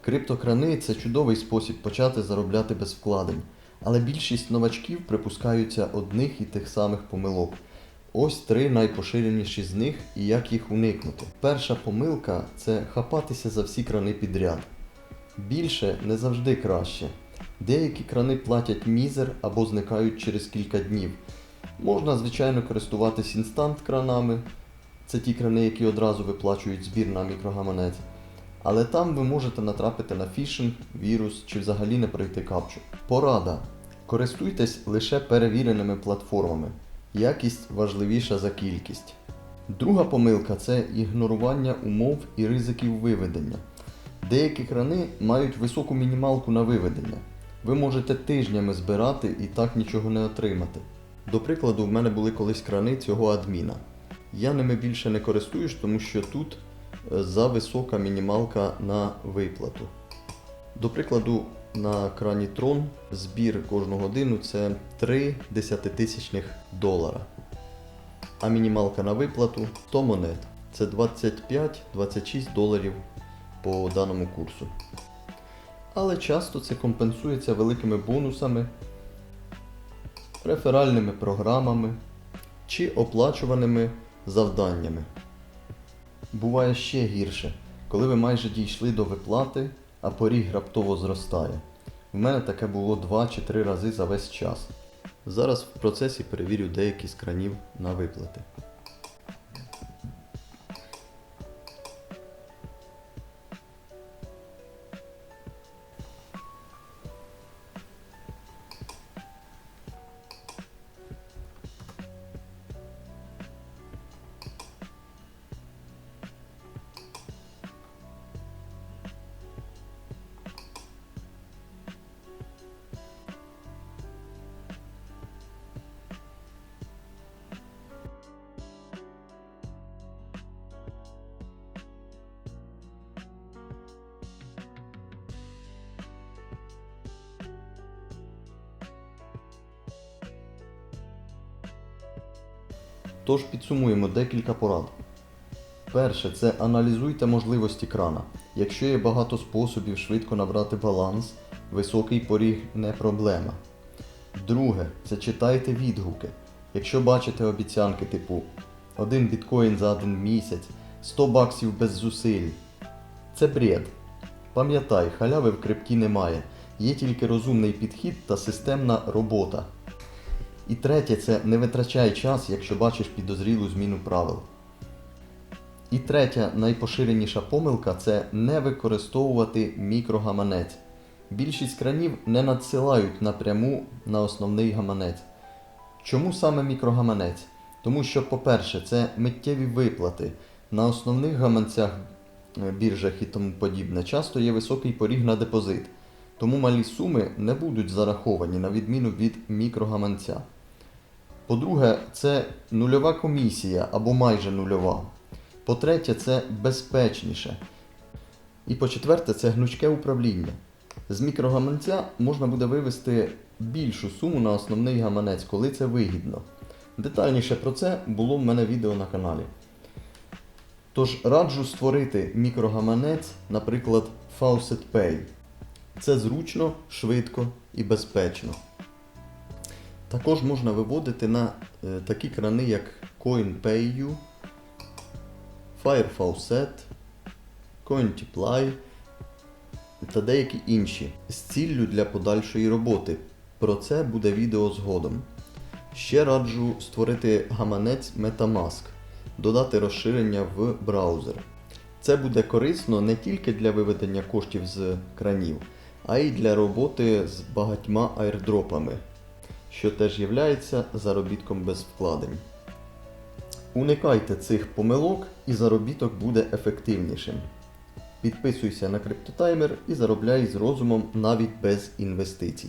Криптокрани це чудовий спосіб почати заробляти без вкладень, але більшість новачків припускаються одних і тих самих помилок. Ось три найпоширеніші з них і як їх уникнути. Перша помилка це хапатися за всі крани підряд. Більше не завжди краще. Деякі крани платять мізер або зникають через кілька днів. Можна, звичайно, користуватись інстант-кранами. Це ті крани, які одразу виплачують збір на мікрогаманець. Але там ви можете натрапити на фішинг, вірус чи взагалі не пройти капчу. Порада. Користуйтесь лише перевіреними платформами. Якість важливіша за кількість. Друга помилка це ігнорування умов і ризиків виведення. Деякі крани мають високу мінімалку на виведення. Ви можете тижнями збирати і так нічого не отримати. До прикладу, в мене були колись крани цього адміна. Я ними більше не користуюсь, тому що тут за висока мінімалка на виплату. До прикладу, на крані Tron збір кожну годину це 3 десятитисячних долара. А мінімалка на виплату 100 монет. Це 25-26 доларів по даному курсу. Але часто це компенсується великими бонусами, реферальними програмами чи оплачуваними завданнями. Буває ще гірше, коли ви майже дійшли до виплати, а поріг раптово зростає. В мене таке було 2 чи 3 рази за весь час. Зараз в процесі перевірю деякі з кранів на виплати. Тож підсумуємо декілька порад. Перше, це аналізуйте можливості крана. Якщо є багато способів швидко набрати баланс, високий поріг не проблема. Друге, це читайте відгуки. Якщо бачите обіцянки типу 1 біткоін за один місяць, 100 баксів без зусиль. Це бред. Пам'ятай, халяви в крипті немає. Є тільки розумний підхід та системна робота. І третє, це не витрачай час, якщо бачиш підозрілу зміну правил. І третя найпоширеніша помилка це не використовувати мікрогаманець. Більшість кранів не надсилають напряму на основний гаманець. Чому саме мікрогаманець? Тому що, по-перше, це миттєві виплати. На основних гаманцях, е, біржах і тому подібне, часто є високий поріг на депозит. Тому малі суми не будуть зараховані на відміну від мікрогаманця. По-друге, це нульова комісія або майже нульова. По-третє, це безпечніше. І по-четверте, це гнучке управління. З мікрогаманця можна буде вивести більшу суму на основний гаманець, коли це вигідно. Детальніше про це було в мене відео на каналі. Тож раджу створити мікрогаманець, наприклад, Faucet Pay. Це зручно, швидко і безпечно. Також можна виводити на е, такі крани, як CoinPayU, FireFaucet, CoinTiply та деякі інші з ціллю для подальшої роботи. Про це буде відео згодом. Ще раджу створити гаманець Metamask, додати розширення в браузер. Це буде корисно не тільки для виведення коштів з кранів, а й для роботи з багатьма айрдропами, що теж є заробітком без вкладень. Уникайте цих помилок і заробіток буде ефективнішим. Підписуйся на криптотаймер і заробляй з розумом навіть без інвестицій.